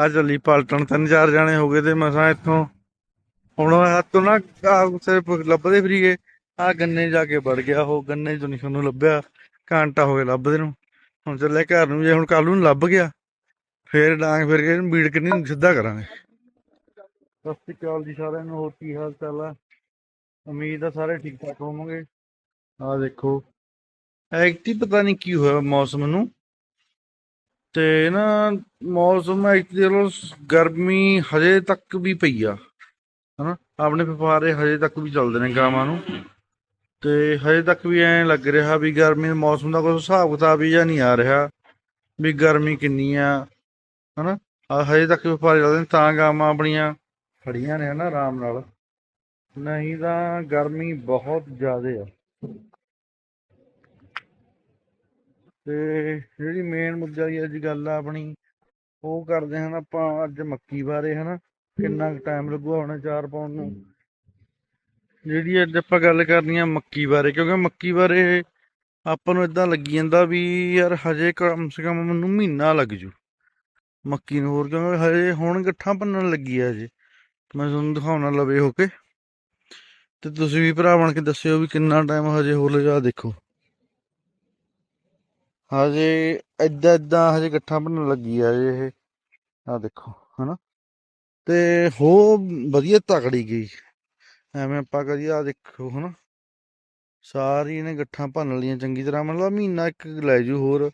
ਆ ਚੱਲੀ ਪਲਟਣ ਤਿੰਨ ਚਾਰ ਜਾਣੇ ਹੋ ਗਏ ਤੇ ਮਸਾਂ ਇੱਥੋਂ ਹੁਣ ਹੱਥੋਂ ਨਾ ਸਿਰਫ ਲੱਭਦੇ ਫਰੀਏ। ਆ ਗੰਨੇ ਜਾ ਕੇ ਵੜ ਗਿਆ, ਉਹ ਗੰਨੇ ਚੋਂ ਨਹੀਂ ਸਾਨੂੰ ਲੱਭਿਆ। ਘੰਟਾ ਹੋ ਗਿਆ ਲੱਭਦੇ ਨੂੰ। ਹੁਣ ਚੱਲੇ ਘਰ ਨੂੰ, ਜੇ ਹੁਣ ਕੱਲ ਨੂੰ ਲੱਭ ਗਿਆ, ਫੇਰ ਡਾਂਗ ਫਿਰ ਕੇ ਬੀੜ ਕਿੰਨੀ ਸਿੱਧਾ ਕਰਾਂਗੇ। ਸਤਿ ਸ਼੍ਰੀ ਅਕਾਲ ਜੀ ਸਾਰਿਆਂ ਨੂੰ, ਹੋਰ ਕੀ ਹਾਲ ਚਾਲ ਆ? ਉਮੀਦ ਆ ਸਾਰੇ ਠੀਕ ਠਾਕ ਹੋਵੋਗੇ। ਆ ਦੇਖੋ ਐਕਟੀ ਪਤਾ ਨਹੀਂ ਕੀ ਹੋਇਆ ਮੌਸਮ ਨੂੰ। ਤੇ ਨਾ ਮੌਸਮ ਐਕਚੁਅਲੀ ਚਲੋ ਗਰਮੀ ਹਜੇ ਤੱਕ ਵੀ ਪਈ ਆ, ਹਨਾ? ਆਪਣੇ ਫਫਾਰੇ ਹਜੇ ਤੱਕ ਵੀ ਚੱਲਦੇ ਨੇ ਗਾਵਾਂ ਨੂੰ। ਤੇ ਹਜੇ ਤੱਕ ਵੀ ਐਂ ਲੱਗ ਰਿਹਾ ਵੀ ਗਰਮੀ ਦੇ ਮੌਸਮ ਦਾ ਕੋਈ ਹਿਸਾਬ ਕਿਤਾਬ ਹੀ ਜਾਂ ਨਹੀਂ ਆ ਰਿਹਾ ਵੀ ਗਰਮੀ ਕਿੰਨੀ ਆ, ਹਨਾ? ਆ ਹਜੇ ਤੱਕ ਵੀ ਚੱਲਦੇ ਨੇ, ਤਾਂ ਗਾਵਾਂ ਆਪਣੀਆਂ ਖੜੀਆਂ ਨੇ, ਹਨਾ, ਆਰਾਮ ਨਾਲ। ਨਹੀਂ ਤਾਂ ਗਰਮੀ ਬਹੁਤ ਜ਼ਿਆਦਾ ਆ। ਤੇ ਜਿਹੜੀ ਮੇਨ ਮੁੱਦਾ ਦੀ ਅੱਜ ਗੱਲ ਆ ਆਪਣੀ, ਉਹ ਕਰਦੇ ਹਨ ਆਪਾਂ ਅੱਜ ਮੱਕੀ ਬਾਰੇ ਹਨਾ, ਕਿੰਨਾ ਟਾਈਮ ਲੱਗੂਗਾ ਹੁਣ ਚਾਰ ਪਾਉਣ ਨੂੰ। ਜਿਹੜੀ ਅੱਜ ਆਪਾਂ ਗੱਲ ਕਰਨੀ ਆ ਮੱਕੀ ਬਾਰੇ, ਕਿਉਂਕਿ ਮੱਕੀ ਬਾਰੇ ਆਪਾਂ ਨੂੰ ਇਦਾਂ ਲੱਗੀ ਜਾਂਦਾ ਵੀ ਯਾਰ ਹਜੇ ਕਮ ਸੇ ਕਮ ਮੈਨੂੰ ਮਹੀਨਾ ਲੱਗ ਜੂ ਮੱਕੀ ਨੂੰ ਹੋਰ, ਕਿਉਂਕਿ ਹਜੇ ਹੁਣ ਗੱਠਾਂ ਭੰਨਣ ਲੱਗੀ ਆ ਅਜੇ ਮੈਂ ਤੁਹਾਨੂੰ ਦਿਖਾਉਣਾ ਲਵੇ ਹੋ ਕੇ। ਤੇ ਤੁਸੀਂ ਵੀ ਭਰਾ ਬਣ ਕੇ ਦੱਸਿਓ ਵੀ ਕਿੰਨਾ ਟਾਈਮ ਹਜੇ ਹੋਰ ਲਗਾ ਦੇਖੋ। ਹਜੇ ਏਦਾਂ ਏਦਾਂ ਹਜੇ ਗੱਠਾਂ ਭੰਨਣ ਲੱਗੀ ਆ ਇਹ। ਆ ਦੇਖੋ, ਹਨਾ? ਤੇ ਹੋ ਵਧੀਆ ਤਕੜੀ ਗਈ। ਐਵੇਂ ਆਪਾਂ ਕਰੀਏ ਆ ਦੇਖੋ, ਹਨਾ? ਸਾਰੀ ਇਹਨੇ ਗੱਠਾਂ ਭੰਨ ਲਈਆਂ ਚੰਗੀ ਤਰ੍ਹਾਂ। ਮਤਲਬ ਮਹੀਨਾ ਇੱਕ ਲੈ ਜੂ ਹੋਰ।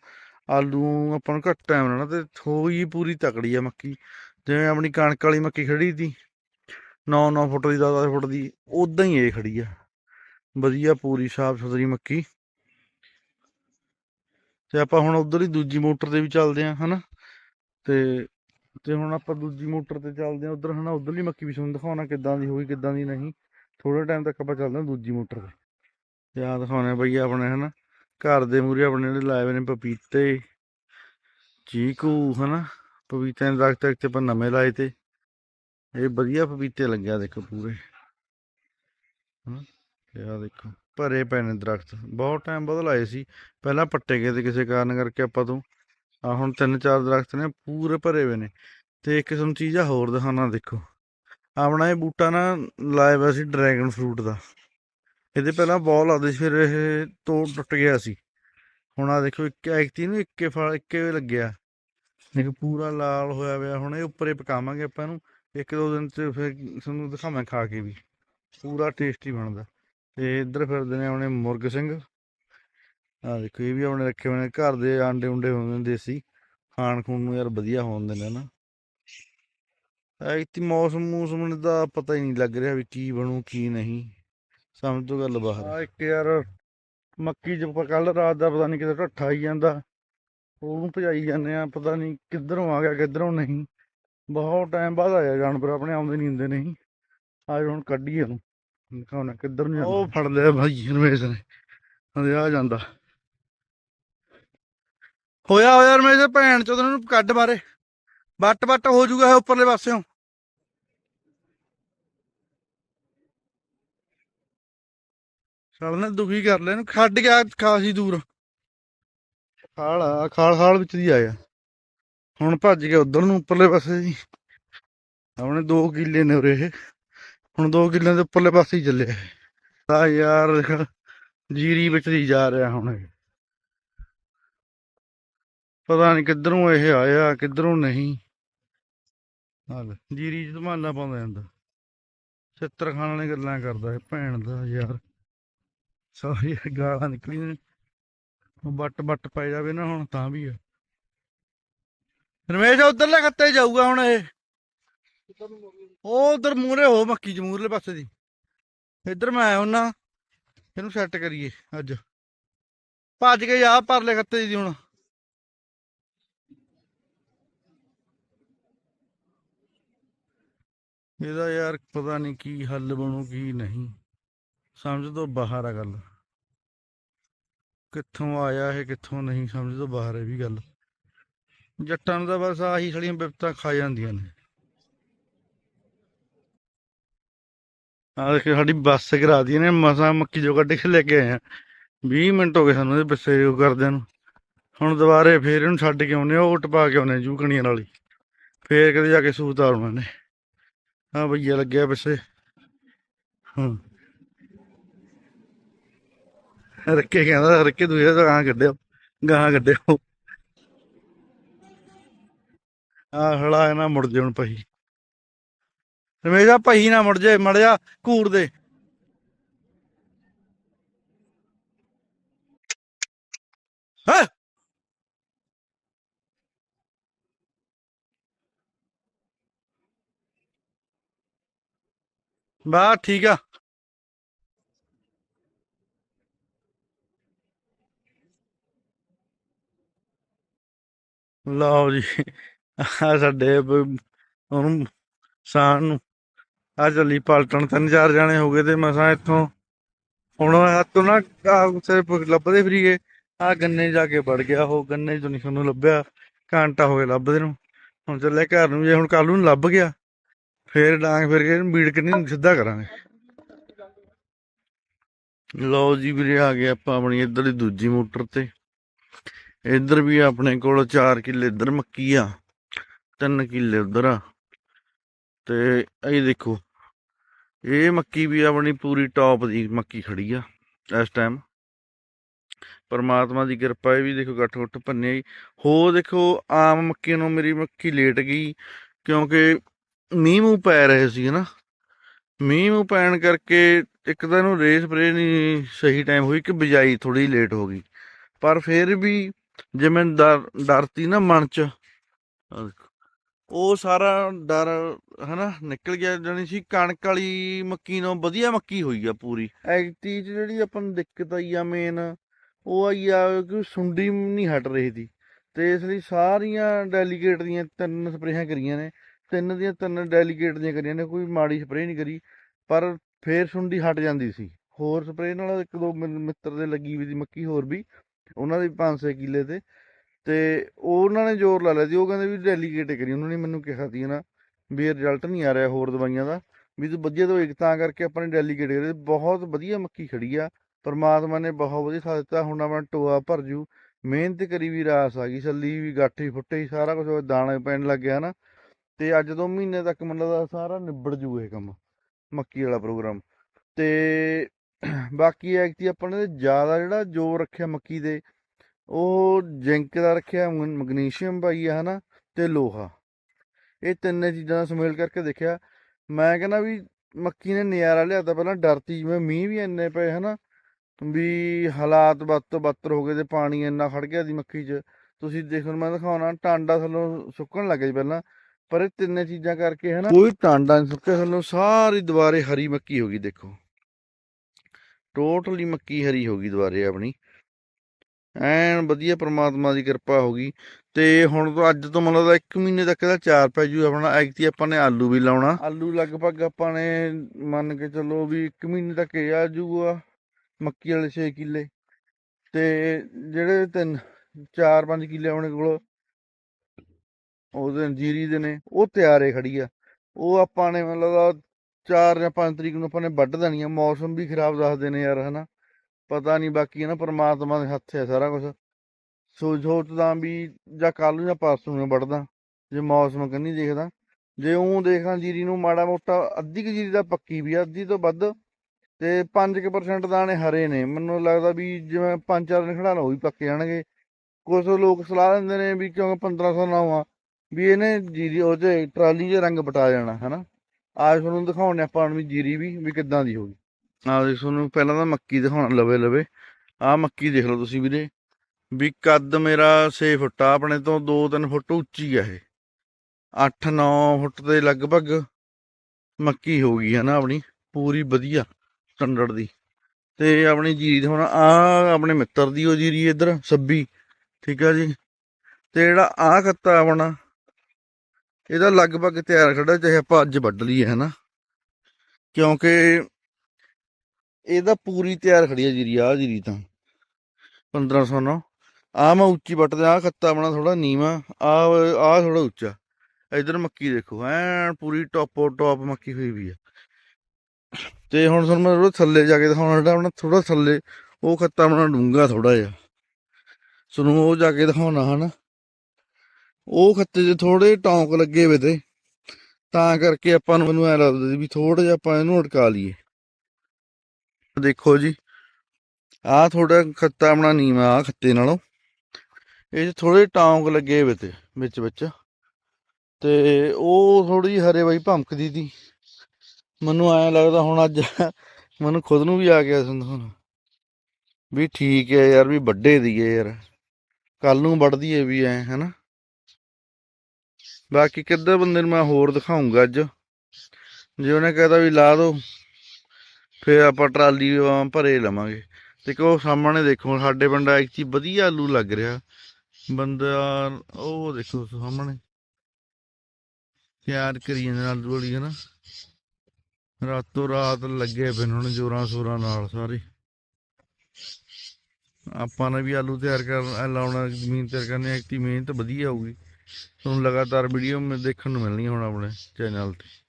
ਆਲੂ ਆਪਾਂ ਨੂੰ ਘੱਟ ਟਾਈਮ ਲੈਣਾ ਤੇ ਹੋਈ ਪੂਰੀ ਤਕੜੀ ਆ ਮੱਕੀ। ਜਿਵੇਂ ਆਪਣੀ ਕਣਕ ਵਾਲੀ ਮੱਕੀ ਖੜੀ ਸੀ 9-9 ਫੁੱਟ ਦੀ 10-10 ਫੁੱਟ ਦੀ ਉਦਾਂ ਹੀ ਇਹ ਖੜੀ ਆ। ਵਧੀਆ ਪੂਰੀ ਸਾਫ਼ ਸੁਥਰੀ ਮੱਕੀ। ਤੇ ਆਪਾਂ ਹੁਣ ਉਧਰ ਹੀ ਦੂਜੀ ਮੋਟਰ ਤੇ ਵੀ ਚੱਲਦੇ ਆਂ ਹਨਾ? ਤੇ ਤੇ ਹੁਣ ਆਪਾਂ ਦੂਜੀ ਮੋਟਰ ਤੇ ਚੱਲਦੇ ਆਂ ਉਧਰ, ਹਨਾ? ਉਧਰਲੀ ਮੱਕੀ ਵੀ ਤੁਹਾਨੂੰ ਦਿਖਾਉਣਾ ਕਿੱਦਾਂ ਦੀ ਹੋਈ, ਕਿੱਦਾਂ ਦੀ ਨਹੀਂ। ਥੋੜੇ ਟਾਈਮ ਤੱਕ ਆਪਾਂ ਚੱਲਦੇ ਆਂ ਦੂਜੀ ਮੋਟਰ ਤੇ। ਤੇ ਆ ਦਿਖਾਉਣੇ ਬਈ ਆਪਣੇ, ਹਨਾ? ਘਰ ਦੇ ਮੂਰੇ ਆਪਣੇ ਜਿਹੜੇ ਲਾਏ ਹੋਏ ਨੇ ਪਪੀਤੇ, ਚੀਕੂ, ਹਨਾ? ਪਪੀਤੇ ਦੇ ਦਰਖਤ ਤੇ ਆਪਾਂ ਨਵੇਂ ਲਾਏ ਤੇ। ਇਹ ਵਧੀਆ ਪਪੀਤੇ ਲੱਗਿਆ ਦੇਖੋ ਪੂਰੇ। ਹਨਾ? ਤੇ ਆ ਦੇਖੋ। ਭਰੇ ਪਏ ਨੇ ਦਰਖਤ। ਬਹੁਤ ਟਾਈਮ ਬਾਅਦ ਲਾਏ ਸੀ। ਪਹਿਲਾਂ ਪੱਟੇ ਗਏ ਤੇ ਕਿਸੇ ਕਾਰਨ ਕਰਕੇ ਆਪਾਂ ਤੋਂ। ਆ ਹੁਣ ਤਿੰਨ ਚਾਰ ਦਰਖਤ ਨੇ, ਪੂਰੇ ਭਰੇ ਹੋਏ ਨੇ। ਤੇ ਇੱਕ ਕਿਸਮ ਚੀਜ਼ ਆ, ਹੋਰ ਦਿਖਾਣਾ ਦੇਖੋ। ਆਪਣਾ ਇਹ ਬੂਟਾ ਨਾ ਲਾਇਆ ਹੋਇਆ ਸੀ ਡਰੈਗਨ ਫਰੂਟ ਦਾ। ਇਹਦੇ ਪਹਿਲਾਂ ਬੋਲ ਲੱਗਦੇ ਸੀ, ਫਿਰ ਇਹ ਤੋੜ ਟੁੱਟ ਗਿਆ ਸੀ। ਹੁਣ ਆ ਦੇਖੋ, ਇੱਕ ਐਕਤੀ ਨੂੰ ਇੱਕੇ ਫਲ, ਇੱਕੇ ਲੱਗਿਆ ਦੇਖ, ਪੂਰਾ ਲਾਲ ਹੋਇਆ ਹੋਇਆ। ਹੁਣ ਇਹ ਉੱਪਰੇ ਪਕਾਵਾਂਗੇ ਆਪਾਂ ਇਹਨੂੰ। ਇੱਕ ਦੋ ਦਿਨ ਚ ਫਿਰ ਤੁਹਾਨੂੰ ਦਿਖਾਵਾਂ ਖਾ ਕੇ ਵੀ। ਪੂਰਾ ਟੇਸਟੀ ਬਣਦਾ। ਤੇ ਇੱਧਰ ਫਿਰਦੇ ਨੇ ਆਪਣੇ ਮੁਰਗ ਸਿੰਘ। ਆ ਦੇਖੋ, ਇਹ ਵੀ ਆਪਣੇ ਰੱਖੇ ਹੋਏ ਨੇ। ਘਰ ਦੇ ਆਂਡੇ ਉਂਡੇ ਹੁੰਦੇ ਨੇ ਦੇਸੀ। ਖਾਣ ਖੂਨ ਨੂੰ ਯਾਰ ਵਧੀਆ ਹੁੰਦੇ ਨੇ ਨਾ ਐਤੀ ਮੌਸਮ ਮੂਸਮ ਦਾ ਪਤਾ ਹੀ ਨਹੀਂ ਲੱਗ ਰਿਹਾ ਵੀ ਕੀ ਬਣੂ, ਕੀ ਨਹੀਂ। ਸਮਝ ਤੋਂ ਗੱਲ ਬਾਹਰ ਆ। ਇੱਕ ਯਾਰ ਮੱਕੀ ਚ ਕੱਲ ਰਾਤ ਦਾ ਪਤਾ ਨਹੀਂ ਕਿਤੇ ਢੱਠਾ ਆਈ ਜਾਂਦਾ। ਉਹਨੂੰ ਭਜਾਈ ਜਾਂਦੇ ਆ ਪਤਾ ਨਹੀਂ ਕਿੱਧਰੋਂ ਆ ਗਿਆ, ਕਿੱਧਰੋਂ ਨਹੀਂ। ਬਹੁਤ ਟਾਈਮ ਬਾਅਦ ਆਇਆ ਜਾਨਵਰ ਆਪਣੇ, ਆਉਂਦੇ ਨਹੀਂ ਹੁੰਦੇ ਨਹੀਂ। ਆ ਹੁਣ ਕੱਢੀਏ ਇਹਨੂੰ ਦਿਖਾਉਣਾ ਕਿੱਧਰ ਨੂੰ ਉਹ ਫੜ ਲਿਆ ਭਾਈ ਰਮੇਸ਼ ਨੇ। ਹਲੇ ਆ ਜਾਂਦਾ। ਹੋਇਆ ਹੋਇਆ ਰਮੇਸ਼ ਦੇ ਭੈਣ ਚੋਦ ਨੂੰ ਕੱਢ ਬਾਰੇ ਬੱਟ ਬੱਟ ਹੋ ਜਾਊਗਾ ਇਹ ਉੱਪਰਲੇ ਪਾਸਿਓਂ। ਸਾਲ ਨੇ ਦੁਖੀ ਕਰ ਲਿਆ ਇਹਨੂੰ ਛੱਡ ਗਿਆ ਖਾਸੀ ਦੂਰ। ਖਾਲ ਆ ਖਾਲ ਖਾਲ ਵਿੱਚ ਦੀ ਆਇਆ। ਹੁਣ ਭੱਜ ਗਿਆ ਉਧਰ ਨੂੰ ਉੱਪਰਲੇ ਪਾਸੇ ਜੀ। ਆਪਣੇ 2 ਕਿੱਲੇ ਨੇ ਉਰੇ ਇਹ। ਹੁਣ 2 ਕਿੱਲਿਆਂ ਦੇ ਉੱਪਰਲੇ ਪਾਸੇ ਹੀ ਚੱਲਿਆ ਇਹ। ਆ ਯਾਰ ਦੇਖ, ਜੀਰੀ ਵਿੱਚ ਦੀ ਜਾ ਰਿਹਾ ਹੁਣ ਇਹ। ਪਤਾ ਨਹੀਂ ਕਿੱਧਰੋਂ ਇਹ ਆਇਆ, ਕਿੱਧਰੋਂ ਨਹੀਂ। ਹਾਲ ਜੀਰੀ ਚ ਧਮਾਲਾ ਪਾਉਂਦਾ ਜਾਂਦਾ। ਛਿੱਤਰ ਖਾਣ ਵਾਲੀਆਂ ਗੱਲਾਂ ਕਰਦਾ ਇਹ ਭੈਣ ਦਾ ਯਾਰ। ਸਾਰੀ ਗਾਲਾਂ ਨਿਕਲੀ ਨੇ। ਉਹ ਬੱਟ ਬੱਟ ਪੈ ਜਾਵੇ ਨਾ ਹੁਣ ਤਾਂ ਵੀ ਆ। ਰਮੇਸ਼ ਉਧਰਲੇ ਖੱਤੇ ਜਾਊਗਾ ਹੁਣ ਇਹ। ਉਹ ਉਧਰ ਮੂਰੇ ਹੋ ਮੱਕੀ ਚ ਪਾਸੇ ਦੀ। ਇੱਧਰ ਮੈਂ ਆਇਆ ਹੁਣਾ ਇਹਨੂੰ ਸੈੱਟ ਕਰੀਏ ਅੱਜ। ਭੱਜ ਕੇ ਜਾ ਪਰਲੇ ਖੱਤੇ ਦੀ ਹੁਣ। ਇਹਦਾ ਯਾਰ ਪਤਾ ਨਹੀਂ ਕੀ ਹੱਲ ਬਣੂ, ਕੀ ਨਹੀਂ। ਸਮਝ ਤੋਂ ਬਾਹਰ ਆ ਗੱਲ। ਕਿੱਥੋਂ ਆਇਆ ਇਹ, ਕਿੱਥੋਂ ਨਹੀਂ, ਸਮਝ ਤੋਂ ਬਾਹਰ ਹੈ ਵੀ ਗੱਲ। ਜੱਟਾਂ ਨੂੰ ਤਾਂ ਬਸ ਆਹੀ ਸੜੀਆਂ ਬਿਪਤਾ ਖਾ ਜਾਂਦੀਆਂ ਨੇ। ਆਹ ਦੇਖੋ ਸਾਡੀ ਬੱਸ ਕਰਾ ਦੀ ਨੇ ਮਸਾਂ ਮੱਕੀ ਜੋ ਕੱਢ ਕੇ ਲੈ ਕੇ ਆਏ ਆ। 20 ਮਿੰਟ ਹੋ ਗਏ ਸਾਨੂੰ ਇਹ ਬੱਸੇ ਉਹ ਕਰਦਿਆਂ ਨੂੰ। ਹੁਣ ਦੁਬਾਰੇ ਫੇਰ ਇਹਨੂੰ ਛੱਡ ਕੇ ਆਉਨੇ ਆ, ਉਹ ਟਪਾ ਕੇ ਆਉਨੇ ਜੂਕਣੀਆਂ ਨਾਲ ਹੀ। ਫੇਰ ਕਦੇ ਜਾ ਕੇ ਸੂਤ ਆਉਣਾ ਨੇ ਹਾਂ ਭਈਆ ਲੱਗਿਆ ਪਿੱਛੇ। ਹਾਂ। ਰੱਕੇ ਕਹਿੰਦਾ ਰੱਕੇ ਦੂਜੇ ਦਾ ਗਾਂ ਕੱਢਿਓ ਗਾਂ ਕੱਢਿਓ ਆ ਹਲਾ ਨਾ ਮੁੜ ਜੇ ਹੁਣ ਰਮੇਸ਼ਾ ਪਹੀ ਨਾ ਮੁੜ ਜੇ, ਮੜ ਜਾ, ਘੂਰ ਦੇ। ਹੈ? ਬਾ ਠੀਕ ਆ। ਲਓ ਜੀ ਆ ਸਾਡੇ ਉਹਨੂੰ, ਸਾਨ ਨੂੰ। ਆ ਚੱਲੀ ਪਲਟਣ, ਤਿੰਨ ਚਾਰ ਜਾਣੇ ਹੋ ਗਏ ਤੇ ਮਸਾਂ ਇੱਥੋਂ ਹੁਣ ਹੱਥੋਂ ਨਾ ਆਹ ਲੱਭਦੇ ਫਰੀ ਗਏ ਆ ਗੰਨੇ ਜਾ ਕੇ ਵੜ ਗਿਆ, ਉਹ ਗੰਨੇ 'ਚ ਨਹੀਂ ਸਾਨੂੰ ਲੱਭਿਆ। ਘੰਟਾ ਹੋ ਗਿਆ ਲੱਭਦੇ ਨੂੰ। ਹੁਣ ਚੱਲੇ ਘਰ ਨੂੰ, ਜੇ ਹੁਣ ਕੱਲ ਨੂੰ ਲੱਭ ਗਿਆ, ਫੇਰ ਡਾਂਗ ਫਿਰ ਕੇ ਬੀੜ ਕਿੰਨੀ ਸਿੱਧਾ ਕਰਾਂਗੇ। ਲਓ ਜੀ ਵੀਰੇ, ਆ ਗਏ ਆਪਾਂ ਆਪਣੀ ਇੱਧਰ ਦੀ ਦੂਜੀ ਮੋਟਰ ਤੇ। ਇੱਧਰ ਵੀ ਆਪਣੇ ਕੋਲ 4 ਕਿੱਲੇ ਇੱਧਰ ਮੱਕੀ ਆ 3 ਕਿੱਲੇ ਉਧਰ ਆ। ਤੇ ਇਹ ਦੇਖੋ ਇਹ ਮੱਕੀ ਵੀ ਆਪਣੀ ਪੂਰੀ ਟੌਪ ਦੀ ਮੱਕੀ ਖੜੀ ਆ ਇਸ ਟਾਈਮ ਪਰਮਾਤਮਾ ਦੀ ਕਿਰਪਾ ਇਹ ਵੀ ਦੇਖੋ ਗੱਠ ਗੁੱਠ ਭੰਨੇ ਹੀ। ਹੋ ਦੇਖੋ ਆਮ ਮੱਕੀ ਨੂੰ ਮੇਰੀ ਮੱਕੀ ਲੇਟ ਗਈ ਕਿਉਂਕਿ ਮੀਂਹ ਮੂੰਹ ਪੈ ਰਹੇ ਸੀ ਨਾ ਮੀਂਹ ਮੂੰਹ ਪੈਣ ਕਰਕੇ ਇੱਕ ਤਾਂ ਇਹਨੂੰ ਰੇਸ ਸਪਰੇ ਨਹੀਂ ਸਹੀ ਟਾਈਮ ਹੋਈ ਕਿ ਬਿਜਾਈ ਥੋੜੀ ਲੇਟ ਹੋ ਗਈ। ਪਰ ਫਿਰ ਵੀ ਜਿਵੇਂ ਡਰ, ਡਰਤੀ ਨਾ ਮਨ ਚ ਉਹ ਸਾਰਾ ਡਰ, ਹਨਾ, ਨਿਕਲ ਗਿਆ, ਜਾਣੀ ਸੀ ਕਣਕ ਵਾਲੀ ਮੱਕੀ ਨੂੰ ਵਧੀਆ ਮੱਕੀ ਹੋਈ ਆ ਪੂਰੀ। ਐਗਤੀ ਚ ਜਿਹੜੀ ਆਪਾਂ ਨੂੰ ਦਿੱਕਤ ਆਈ ਆ ਮੇਨ ਉਹ ਆਈ ਆ ਕਿ ਸੁੰਡੀ ਨਹੀਂ ਹਟ ਰਹੀ ਦੀ। ਤੇ ਇਸ ਲਈ ਸਾਰੀਆਂ ਡੈਲੀਗੇਟ ਦੀਆਂ ਤਿੰਨ ਸਪਰੇਹਾਂ ਕਰੀਆਂ ਨੇ। ਤਿੰਨ ਦੀਆਂ ਤਿੰਨ ਡੈਲੀਗੇਟ ਦੀਆਂ ਕਰੀਆਂ ਨੇ, ਕੋਈ ਮਾੜੀ ਸਪਰੇਅ ਨਹੀਂ ਕਰੀ, ਪਰ ਫੇਰ ਸੁੰਡੀ ਹਟ ਜਾਂਦੀ ਸੀ। ਹੋਰ ਸਪਰੇਅ ਨਾਲ ਇੱਕ ਦੋ ਮਿੱਤਰ ਦੇ ਲੱਗੀ ਵੀ ਸੀ ਮੱਕੀ, ਹੋਰ ਵੀ। ਉਹਨਾਂ ਦੇ 5-6 ਕਿੱਲੇ ਤੇ। ਤੇ ਉਹਨਾਂ ਨੇ ਜ਼ੋਰ ਲਾ ਲਿਆ ਸੀ, ਉਹ ਕਹਿੰਦੇ ਵੀ ਡੈਲੀਗੇਟ ਕਰੀ, ਉਹਨਾਂ ਨੇ ਮੈਨੂੰ ਕਿਹਾ ਸੀ ਨਾ ਵੀ ਰਿਜ਼ਲਟ ਨਹੀਂ ਆ ਰਿਹਾ ਹੋਰ ਦਵਾਈਆਂ ਦਾ, ਵੀ ਤੂੰ ਵਧੀਆ ਤੋਂ ਇੱਕ ਤਾਂ ਕਰਕੇ ਆਪਾਂ ਨੇ ਡੈਲੀਗੇਟ ਕਰੇ, ਬਹੁਤ ਵਧੀਆ ਮੱਕੀ ਖੜੀ ਆ, ਪਰਮਾਤਮਾ ਨੇ ਬਹੁਤ ਵਧੀਆ ਸਾਥ ਦਿੱਤਾ, ਹੁਣ ਆਪਣਾ ਟੋਆ ਭਰ ਜੂ, ਮਿਹਨਤ ਕਰੀ ਵੀ ਰਾਸ ਆ ਗਈ, ਸੱਲੀ ਵੀ ਗਾਠੀ ਫੁੱਟੇ ਹੀ ਸਾਰਾ ਕੁਝ ਦਾਣਾ ਪੈਣ ਲੱਗ ਗਿਆ ਨਾ ਤੇ ਅੱਜ ਤੋਂ ਮਹੀਨੇ ਤੱਕ ਮੈਨੂੰ ਲੱਗਦਾ ਸਾਰਾ ਨਿਬੜ ਜੂ ਇਹ ਕੰਮ, ਮੱਕੀ ਵਾਲਾ ਪ੍ਰੋਗਰਾਮ, ਤੇ ਬਾਕੀ ਐਕਟੀ ਆਪਾਂ ਨੇ ਜ਼ਿਆਦਾ ਜਿਹੜਾ ਜ਼ੋਰ ਰੱਖਿਆ ਮੱਕੀ ਦੇ ਉਹ ਜ਼ਿੰਕ ਦਾ ਰੱਖਿਆ, ਮਗ- ਮੈਗਨੀਸ਼ੀਅਮ ਪਾਈ ਆ, ਹਨਾ, ਤੇ ਲੋਹਾ। ਇਹ ਤਿੰਨੇ ਚੀਜ਼ਾਂ ਦਾ ਸੁਮੇਲ ਕਰਕੇ ਦੇਖਿਆ। ਮੈਂ ਕਹਿੰਦਾ ਵੀ ਮੱਕੀ ਨੇ ਨਜ਼ਾਰਾ ਲਿਆਤਾ, ਪਹਿਲਾਂ ਡਰਤੀ ਜਿਵੇਂ ਮੀਂਹ ਵੀ ਇੰਨੇ ਪਏ, ਹਨਾ, ਵੀ ਹਾਲਾਤ ਵੱਧ ਤੋਂ ਬੱਤਰ ਹੋ ਗਏ ਤੇ ਪਾਣੀ ਇੰਨਾ ਖੜ ਗਿਆ ਦੀ ਮੱਕੀ 'ਚ। ਤੁਸੀਂ ਦੇਖੋ ਮੈਂ ਦਿਖਾਉਣਾ, ਟਾਂਡਾ ਥੱਲੋਂ ਸੁੱਕਣ ਲੱਗ ਗਿਆ ਸੀ ਪਹਿਲਾਂ, ਪਰ ਇਹ ਤਿੰਨੇ ਚੀਜ਼ਾਂ ਕਰਕੇ, ਹਨਾ, ਕੋਈ ਟਾਂਡਾ ਨਹੀਂ ਸੁੱਕਿਆ, ਥੱਲੋਂ ਸਾਰੀ ਦੁਬਾਰੇ ਹਰੀ ਮੱਕੀ ਹੋ ਗਈ, ਦੇਖੋ। ਟੋਟਲੀ ਮੱਕੀ ਹਰੀ ਹੋ ਗਈ ਦੁਬਾਰੇ ਆਪਣੀ। ਐਨ ਵਧੀਆ ਪ੍ਰਮਾਤਮਾ ਦੀ ਕਿਰਪਾ ਹੋ ਗਈ। ਤੇ ਹੁਣ ਤੋਂ ਅੱਜ ਤੋਂ ਮਤਲਬ 1 ਮਹੀਨੇ ਤੱਕ ਦਾ ਚਾਰ ਪੈ ਜੂ ਆਪਣਾ ਐਗਤੀ ਆਪਾਂ ਨੇ ਆਲੂ ਵੀ ਲਾਉਣਾ। ਆਲੂ ਲਗਭਗ ਆਪਾਂ ਨੇ ਮੰਨ ਕੇ ਚੱਲੋ ਵੀ 1 ਮਹੀਨੇ ਤੱਕ ਇਹ ਆ ਜੂਗਾ, ਮੱਕੀ ਵਾਲੇ 6 ਕਿੱਲੇ। ਤੇ ਜਿਹੜੇ ਤਿੰਨ 4-5 ਕਿੱਲੇ ਆਪਣੇ ਕੋਲ ਉਹਦੇ ਜੀਰੀ ਦੇ ਨੇ, ਉਹ ਤਿਆਰੇ ਖੜੀ ਆ। ਉਹ ਆਪਾਂ ਨੇ ਮਤਲਬ 4 ਜਾਂ 5 ਤਰੀਕ ਨੂੰ ਆਪਾਂ ਨੇ ਵੱਢ ਦੇਣੀ ਆ। ਮੌਸਮ ਵੀ ਖਰਾਬ ਦੱਸਦੇ ਨੇ ਯਾਰ, ਹਨਾ। ਪਤਾ ਨਹੀਂ ਬਾਕੀ ਹੈ ਨਾ ਪਰਮਾਤਮਾ ਦੇ ਹੱਥ ਹੈ ਸਾਰਾ ਕੁਝ ਸੋ ਸੋਚਦਾ ਵੀ ਜਾਂ ਕੱਲ ਨੂੰ ਜਾਂ ਪਰਸੋਂ ਨੂੰ ਵੱਢਦਾ ਜੇ ਮੌਸਮ ਕੰਨੀ ਦੇਖਦਾ। ਜੇ ਉਹ ਦੇਖਾਂ ਜੀਰੀ ਨੂੰ ਮਾੜਾ ਮੋਟਾ ਅੱਧੀ ਕੁ ਜੀਰੀ ਦਾ ਪੱਕੀ ਵੀ ਆ, ਅੱਧੀ ਤੋਂ ਵੱਧ। ਤੇ 5% ਦਾਣੇ ਹਰੇ ਨੇ ਮੈਨੂੰ ਲੱਗਦਾ ਵੀ ਜਿਵੇਂ 5-4 ਦਿਨ ਖੜਾ ਉਹ ਵੀ ਪੱਕੇ ਜਾਣਗੇ। ਕੁਝ ਲੋਕ ਸਲਾਹ ਦਿੰਦੇ ਨੇ ਵੀ ਕਿਉਂਕਿ 1500 ਨਾ ਆ ਵੀ ਇਹਨੇ ਜੀਰੀ ਉਹ ਤੇ ਟਰਾਲੀ 'ਚ ਰੰਗ ਬਟਾ ਜਾਣਾ ਹਨਾ। ਆਜ ਤੁਹਾਨੂੰ ਦਿਖਾਉਣੇ ਆਪਾਂ ਨੂੰ ਵੀ ਜੀਰੀ ਵੀ ਵੀ ਕਿੱਦਾਂ ਦੀ ਹੋਊਗੀ ਆਹ ਦੇਖ ਤੁਹਾਨੂੰ ਪਹਿਲਾਂ ਤਾਂ ਮੱਕੀ ਦਿਖਾਉਣਾ, ਲਵੇ ਲਵੇ। ਆਹ ਮੱਕੀ ਦੇਖ ਲਓ ਤੁਸੀਂ ਵੀਰੇ। ਵੀ ਕੱਦ ਮੇਰਾ 6 ਫੁੱਟ ਆ, ਆਪਣੇ ਤੋਂ 2-3 ਫੁੱਟ ਉੱਚੀ ਆ ਇਹ। 8-9 ਫੁੱਟ ਦੇ ਲਗਭਗ ਮੱਕੀ ਹੋ ਗਈ ਹੈ ਨਾ ਆਪਣੀ। ਪੂਰੀ ਵਧੀਆ ਸਟੈਂਡਰਡ ਦੀ। ਤੇ ਆਪਣੀ ਜੀਰੀ ਹੁਣ ਆ ਆਪਣੇ ਮਿੱਤਰ ਦੀ ਉਹ ਜੀਰੀ ਇੱਧਰ 26 ਠੀਕ ਆ ਜੀ। ਤੇ ਜਿਹੜਾ ਆ ਖੱਤਾ ਆਪਣਾ, ਇਹਦਾ ਲਗਭਗ ਤਿਆਰ ਖੜਾ ਚਾਹੇ ਆਪਾਂ ਅੱਜ ਵੱਢ ਲਈਏ ਹਨਾ ਕਿਉਂਕਿ ਇਹਦਾ ਪੂਰੀ ਤਿਆਰ ਖੜੀ ਆ ਜੀਰੀ ਆ ਜੀਰੀ ਤਾਂ। 1500 ਨਾ। ਆ ਮੈਂ ਉੱਚੀ ਵੱਟਦਾ ਆ ਖੱਤਾ ਬਣਾ ਥੋੜਾ ਨੀਵਾ ਆ ਆ ਥੋੜਾ ਉੱਚਾ। ਇਧਰ ਮੱਕੀ ਦੇਖੋ, ਐਨ ਪੂਰੀ ਟੌਪੋ ਟੌਪ ਮੱਕੀ ਹੋਈ ਵੀ ਆ। ਤੇ ਹੁਣ ਤੁਹਾਨੂੰ ਮੈਂ ਥੋੜਾ ਥੱਲੇ ਜਾ ਕੇ ਦਿਖਾਉਣਾ ਜਿਹੜਾ ਆਪਣਾ ਥੋੜਾ ਥੱਲੇ, ਉਹ ਖੱਤਾ ਬਣਾ ਡੂੰਗਾ ਥੋੜਾ ਜਿਹਾ। ਤੁਹਾਨੂੰ ਉਹ ਜਾ ਕੇ ਦਿਖਾਉਣਾ, ਹਨ। ਉਹ ਖੱਤੇ 'ਚ ਥੋੜੇ ਟੌਂਕ ਲੱਗੇ ਵੇ ਤੇ। ਤਾਂ ਕਰਕੇ ਆਪਾਂ ਨੂੰ ਮੈਨੂੰ ਐ ਲੱਗਦਾ ਸੀ ਵੀ ਥੋੜਾ ਜਿਹਾ ਆਪਾਂ ਇਹਨੂੰ ਅਟਕਾ ਲਈਏ। ਦੇਖੋ ਜੀ। ਆਹ ਥੋੜਾ ਖੱਤਾ ਆਪਣਾ ਨੀਵਾ ਆ ਖੱਤੇ ਨਾਲੋਂ। ਇਹ ਥੋੜੇ ਟੌਂਕ ਲੱਗੇ ਵੇ ਤੇ, ਵਿੱਚ ਵਿੱਚ। ਤੇ ਉਹ ਥੋੜੀ ਹਰੇ ਬਾਈ ਭਮਕਦੀ ਤੀ। ਮੈਨੂੰ ਐ ਲੱਗਦਾ ਹੁਣ ਅੱਜ ਮੈਨੂੰ ਖੁਦ ਨੂੰ ਵੀ ਆ ਗਿਆ ਸੰਦ ਹੁਣ। ਵੀ ਠੀਕ ਹੈ ਯਾਰ, ਵੀ ਵੱਡੇ ਦੀਏ ਯਾਰ। ਕੱਲ ਨੂੰ ਵੱਢਦੀ ਏ ਵੀ ਐ, ਹੈਨਾ। ਬਾਕੀ ਕਿੱਦਾਂ ਬੰਦੇ ਨੂੰ ਮੈਂ ਹੋਰ ਦਿਖਾਉਂਗਾ ਅੱਜ। ਜੇ ਉਹਨੇ ਕਹਤਾ ਵੀ ਲਾ ਦੋ। ਫਿਰ ਆਪਾਂ ਟਰਾਲੀ ਭਰੇ ਲਵਾਂਗੇ। ਤੇ ਕੋ ਸਾਹਮਣੇ ਦੇਖੋ, ਸਾਡੇ ਪਿੰਡ ਇੱਕ ਐਕਚੀ ਵਧੀਆ ਆਲੂ ਲੱਗ ਰਿਹਾ। ਬੰਦਾ, ਉਹ ਦੇਖੋ ਸਾਹਮਣੇ। ਤਿਆਰ ਕਰੀ ਜਾਂਦੇ ਆਲੂ ਵਾਲੀ ਹੈ ਨਾ ਰਾਤੋਂ ਰਾਤ ਲੱਗੇ ਫਿਰ ਹੁਣ ਜੋਰਾਂ ਸੋਰਾਂ ਨਾਲ ਸਾਰੇ। ਆਪਾਂ ਨੇ ਵੀ ਆਲੂ ਤਿਆਰ ਕਰ, ਲਾਉਣਾ, ਜ਼ਮੀਨ ਤਿਆਰ ਕਰਨੀ ਐਕਟੀ ਮਿਹਨਤ ਵਧੀਆ ਹੋਊਗੀ। ਤੁਹਾਨੂੰ ਲਗਾਤਾਰ ਵੀਡੀਓ ਦੇਖਣ ਨੂੰ ਮਿਲਣੀ ਹੁਣ ਆਪਣੇ ਚੈਨਲ ਤੇ।